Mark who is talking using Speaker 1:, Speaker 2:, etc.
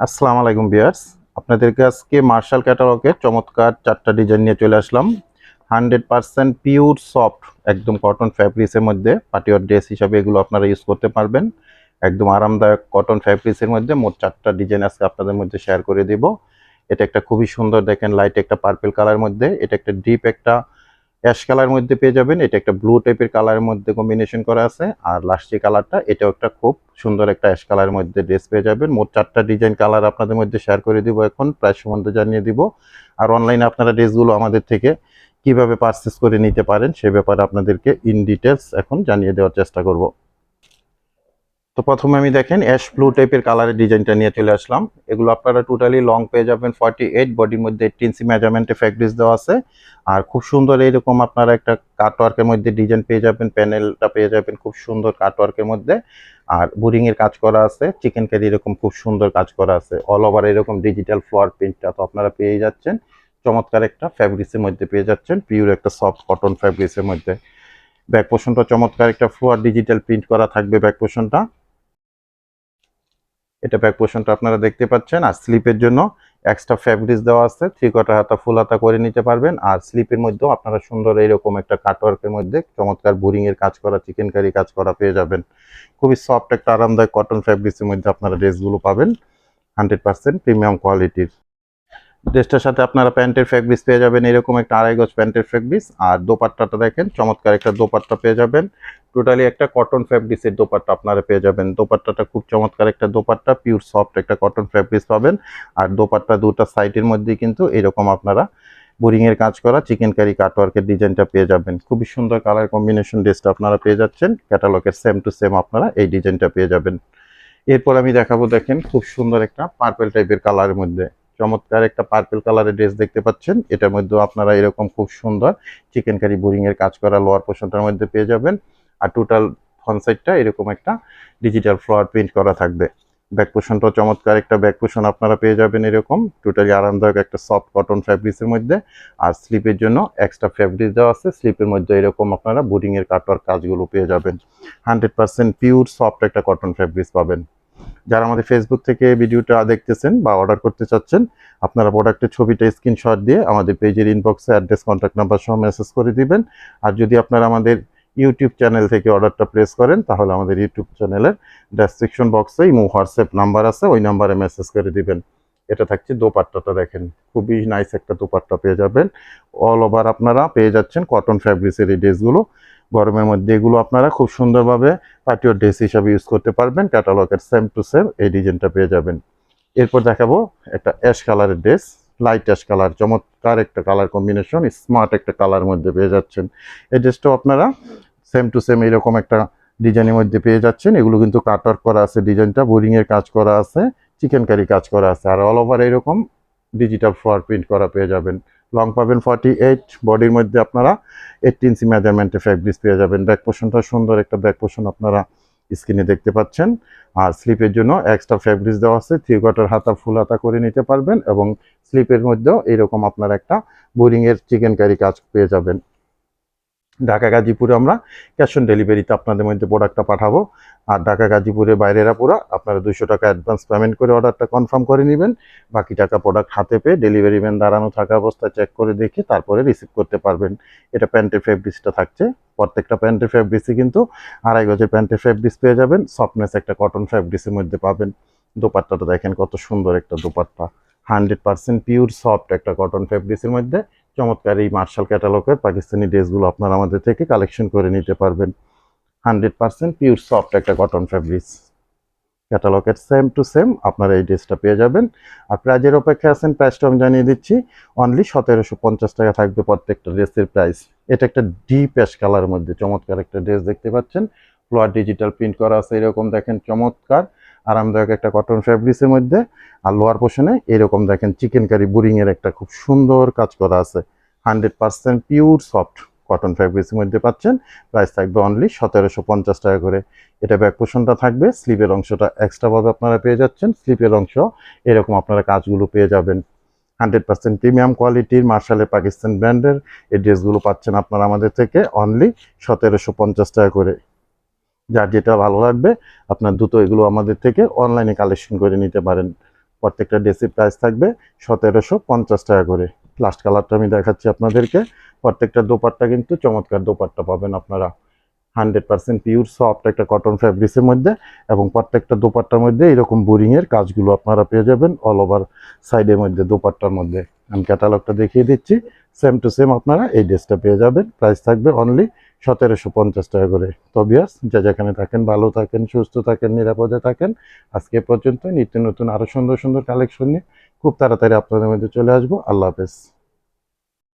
Speaker 1: আসসালামু আলাইকুম বিয়ার্স আপনাদেরকে আজকে মার্শাল ক্যাটালগের চমৎকার চারটা ডিজাইন নিয়ে চলে আসলাম। হান্ড্রেড পার্সেন্ট পিওর সফট একদম কটন ফ্যাব্রিক্সের মধ্যে পাটিওয়ার ড্রেস হিসাবে এগুলো আপনারা ইউজ করতে পারবেন। একদম আরামদায়ক কটন ফ্যাব্রিক্সের মধ্যে মোট চারটা ডিজাইন আজকে আপনাদের মধ্যে শেয়ার করে দিব। এটা একটা খুবই সুন্দর দেখেন লাইট একটা পার্পল কালার মধ্যে, এটা একটা ডিপ একটা অ্যাশ কালার মধ্যে পেয়ে যাবেন। এটা একটা ব্লু টাইপের কালারের মধ্যে কম্বিনেশন করা আছে। আর লাস্ট যে কালারটা, এটাও একটা খুব সুন্দর একটা অ্যাশ কালারের মধ্যে ড্রেস পেয়ে যাবেন। মোট চারটা ডিজাইন কালার আপনাদের মধ্যে শেয়ার করে দিব এখন প্রাইস সম্বন্ধে জানিয়ে দিব। আর অনলাইনে আপনারা ড্রেসগুলো আমাদের থেকে কীভাবে পারচেস করে নিতে পারেন, সে ব্যাপারে আপনাদেরকে ইন ডিটেলস এখন জানিয়ে দেওয়ার চেষ্টা করব। তো প্রথমে আমি দেখেন অ্যাশ ব্লু টাইপের কালারের ডিজাইনটা নিয়ে চলে আসলাম। এগুলো আপনারা টোটালি লং পেয়ে যাবেন ফর্টি এইট বডির মধ্যে এইটিন সি মেজারমেন্টে ফ্যাব্রিক্স দেওয়া আছে। আর খুব সুন্দর এইরকম আপনারা একটা কাটওয়ার্কের মধ্যে ডিজাইন পেয়ে যাবেন প্যানেলটা পেয়ে যাবেন খুব সুন্দর কাটওয়ার্কের মধ্যে। আর বোরিং এর কাজ করা আছে চিকেন কারি এরকম খুব সুন্দর কাজ করা আছে। অল ওভার এরকম ডিজিটাল ফ্লোয়ার প্রিন্টটা তো আপনারা পেয়ে যাচ্ছেন। চমৎকার একটা ফ্যাব্রিক্সের মধ্যে পেয়ে যাচ্ছেন পিওর একটা সফট কটন ফ্যাব্রিক্সের মধ্যে। ব্যাক পোর্শনটা চমৎকার একটা ফ্লোয়ার ডিজিটাল প্রিন্ট করা থাকবে ব্যাক পোর্শনটা এটা ব্যাক পোর্শনটা আপনারা দেখতে পাচ্ছেন, আর স্লিপের জন্য এক্সট্রা ফ্যাব্রিক্স দেওয়া আছে। থ্রি কোয়ার্টার হাতা ফুল হাতা করে নিতে পারবেন। আর স্লিপের মধ্যেও আপনারা সুন্দর এইরকম একটা কাটওয়ার্কের মধ্যে চমৎকার বোরিংয়ের কাজ করা চিকেন কারি কাজ করা পেয়ে যাবেন। খুবই সফট একটা, আরামদায়ক কটন ফ্যাব্রিক্সের মধ্যে আপনারা ড্রেসগুলো পাবেন। হান্ড্রেড পার্সেন্ট প্রিমিয়াম কোয়ালিটির ড্রেসটার সাথে আপনারা প্যান্টের ফ্যাব্রিক্স পেয়ে যাবেন। এরকম একটা আড়াই গজ প্যান্টের ফ্যাব্রিক্স আর দোপাট্টাটা দেখেন, চমৎকার একটা দোপাট্টা পেয়ে যাবেন। টোটালি একটা কটন ফ্যাব্রিক্সের দোপাট্টা আপনারা পেয়ে যাবেন। দোপাট্টাটা খুব চমৎকার একটা দোপাট্টা পিওর সফট একটা কটন ফ্যাব্রিক্স পাবেন। আর দোপাট্টা দুটা সাইডের মধ্যে কিন্তু এরকম আপনারা বোরিং এর কাজ করা চিকেন কারি কাটওয়ার্কের ডিজাইনটা পেয়ে যাবেন। খুবই সুন্দর কালার কম্বিনেশন ড্রেসটা আপনারা পেয়ে যাচ্ছেন। ক্যাটালগের সেম টু সেম আপনারা এই ডিজাইনটা পেয়ে যাবেন। এরপর আমি দেখাবো, দেখেন, খুব সুন্দর একটা পার্পল টাইপের কালারের মধ্যে। চমৎকার একটা পার্পল কালারের ড্রেস দেখতে পাচ্ছেন। এটার মধ্যেও আপনারা এরকম খুব সুন্দর চিকেন কারি বোরিং এর কাজ করা লোয়ার পোর্শনটার মধ্যে পেয়ে যাবেন। আর টোটাল ফ্রন্ট সাইডটা এরকম একটা ডিজিটাল ফ্লোয়ার প্রিন্ট করা থাকবে। ব্যাক পোর্শনটাও চমৎকার একটা ব্যাক পোর্শন আপনারা পেয়ে যাবেন এরকম। টোটালি আরামদায়ক একটা সফট কটন ফ্যাব্রিক্সের মধ্যে। আর স্লিপের জন্য এক্সট্রা ফ্যাব্রিক দেওয়া আছে। স্লিপের মধ্যে এরকম আপনারা বোরিং এর কাটওয়ার কাজগুলো পেয়ে যাবেন। হান্ড্রেড পার্সেন্ট পিওর সফট একটা কটন ফ্যাব্রিক্স পাবেন। যারা আমাদের ফেসবুক থেকে ভিডিওটা দেখতেছেন বা অর্ডার করতে চাচ্ছেন, আপনারা প্রোডাক্টের ছবিটা স্ক্রিনশট দিয়ে আমাদের পেজের ইনবক্সে অ্যাড্রেস কন্ট্যাক্ট নাম্বার সহ মেসেজ করে দিবেন। আর যদি আপনারা আমাদের ইউটিউব চ্যানেল থেকে অর্ডারটা প্লেস করেন, তাহলে আমাদের ইউটিউব চ্যানেলের ডেসক্রিপশন বক্সে ইমো হোয়াটসঅ্যাপ নাম্বার আছে, ওই নাম্বারে মেসেজ করে দিবেন। এটা থাকছে দোপাট্টাটা দেখেন, খুবই নাইস একটা দোপাট্টা পেয়ে যাবেন। অল ওভার আপনারা পেয়ে যাচ্ছেন কটন ফ্যাব্রিক্সের এই ড্রেসগুলো গরমের মধ্যে এগুলো আপনারা খুব সুন্দরভাবে পার্টিওর ড্রেস হিসাবে ইউজ করতে পারবেন। ক্যাটালগের সেম টু সেম এই ডিজাইনটা পেয়ে যাবেন। এরপর দেখাবো একটা অ্যাশ কালারের ড্রেস লাইট অ্যাশ কালার চমৎকার একটা কালার কম্বিনেশন স্মার্ট একটা কালার মধ্যে পেয়ে যাচ্ছেন। এই ড্রেসটাও আপনারা সেম টু সেম এইরকম একটা ডিজাইনের মধ্যে পেয়ে যাচ্ছেন। এগুলো কিন্তু কাটওয়ার্ক করা আছে ডিজাইনটা বোরিংয়ের কাজ করা আছে চিকেন কারি কাজ করা আছে। আর অল ওভার এরকম ডিজিটাল ফ্লোয়ার প্রিন্ট করা পেয়ে যাবেন। লং পাবেন ফর্টি এইট বডির মধ্যে আপনারা এইট ইঞ্চি মেজারমেন্টে ফ্যাব্রিক্স পেয়ে যাবেন। ব্যাক পোশনটা সুন্দর একটা ব্যাক পোশন আপনারা স্ক্রিনে দেখতে পাচ্ছেন। আর স্লিপের জন্য এক্সট্রা ফ্যাব্রিক্স দেওয়া আছে। থ্রি কোয়ার্টার হাতা ফুল হাতা করে নিতে পারবেন এবং স্লিপের মধ্যেও এরকম আপনার একটা বোরিংয়ের চিকেন কারি কাজ পেয়ে যাবেন। ঢাকা, গাজীপুরে আমরা ক্যাশ অন ডেলিভারিতে আপনাদের মধ্যে প্রোডাক্টটা পাঠাবো। আর ঢাকা, গাজীপুরে বাইরেরা পুরা আপনারা দুশো টাকা অ্যাডভান্স পেমেন্ট করে অর্ডারটা কনফার্ম করে নেবেন। বাকি টাকা প্রোডাক্ট হাতে পেয়ে ডেলিভারি ম্যান দাঁড়ানো থাকা অবস্থায় চেক করে দেখে তারপরে রিসিভ করতে পারবেন। এটা প্যান্টের ফেব্রিক্সটা থাকছে। প্রত্যেকটা প্যান্টের ফেব্রিক্সই কিন্তু আড়াই গজের প্যান্টের ফেব্রিক্স পেয়ে যাবেন। সফটনেস একটা কটন ফেব্রিক্সের মধ্যে পাবেন। দোপাট্টাটা দেখেন কত সুন্দর একটা dupatta. Hundred percent pure soft একটা কটন ফেব্রিক্সের মধ্যে চমৎকার এই মার্শাল ক্যাটালগের পাকিস্তানি ড্রেসগুলো আপনারা আমাদের থেকে কালেকশন করে নিতে পারবেন। হান্ড্রেড পার্সেন্ট পিওর সফট একটা কটন ফ্যাব্রিক্স ক্যাটালগের সেম টু সেম আপনারা এই ড্রেসটা পেয়ে যাবেন। আর প্রাইজের অপেক্ষা আছেন প্রাইসটা আমি জানিয়ে দিচ্ছি। অনলি সতেরোশো পঞ্চাশ টাকা থাকবে প্রত্যেকটা ড্রেসের প্রাইস এটা একটা ডিপ অ্যাশ কালার মধ্যে চমৎকার একটা ড্রেস দেখতে পাচ্ছেন। ফ্লোয়ার ডিজিটাল প্রিন্ট করা আছে, এরকম দেখেন চমৎকার। আরামদায়ক একটা কটন ফ্যাব্রিক্সের মধ্যে। আর লোয়ার পোর্শনে এরকম দেখেন চিকেন কারি বোরিং এর একটা খুব সুন্দর কাজ করা আছে। Hundred percent pure soft cotton ফ্যাব্রিক্সের মধ্যে পাচ্ছেন। প্রাইস থাকবে অনলি সতেরোশো পঞ্চাশ টাকা করে। এটা ব্যাক পোর্শনটা থাকবে। স্লিপের অংশটা এক্সট্রাভাবে আপনারা পেয়ে যাচ্ছেন। স্লিপের অংশ এরকম আপনারা কাজগুলো পেয়ে যাবেন। হান্ড্রেড পার্সেন্ট প্রিমিয়াম কোয়ালিটির মার্শালের পাকিস্তান ব্র্যান্ডের এই ড্রেসগুলো পাচ্ছেন আপনারা আমাদের থেকে অনলি সতেরোশো পঞ্চাশ টাকা করে। যার যেটা ভালো লাগবে, আপনার দ্রুত এগুলো আমাদের থেকে অনলাইনে কালেকশন করে নিতে পারেন। প্রত্যেকটা ড্রেসের প্রাইস থাকবে সতেরোশো পঞ্চাশ টাকা করে। লাস্ট কালারটা আমি দেখাচ্ছি আপনাদেরকে। প্রত্যেকটা দোপাট্টা কিন্তু চমৎকার দোপাট্টা পাবেন আপনারা। হান্ড্রেড পার্সেন্ট পিওর সফট একটা কটন ফ্যাব্রিক্সের মধ্যে এবং প্রত্যেকটা দোপাট্টার মধ্যে এরকম বোরিংয়ের কাজগুলো আপনারা পেয়ে যাবেন অল ওভার সাইডের মধ্যে, দোপাট্টার মধ্যে। আমি ক্যাটালগটা দেখিয়ে দিচ্ছি। সেম টু সেম আপনারা এই ড্রেসটা পেয়ে যাবেন। প্রাইস থাকবে অনলি সতেরোশো পঞ্চাশ টাকা করে। তবিয়াস যা যেখানে থাকেন, ভালো থাকেন, সুস্থ থাকেন, নিরাপদে থাকেন, আজকে পর্যন্ত নিত্য নতুন আরও সুন্দর সুন্দর কালেকশন নিয়ে খুব তাড়াতাড়ি আপনাদের মধ্যে চলে আসব। আল্লাহ হাফেজ।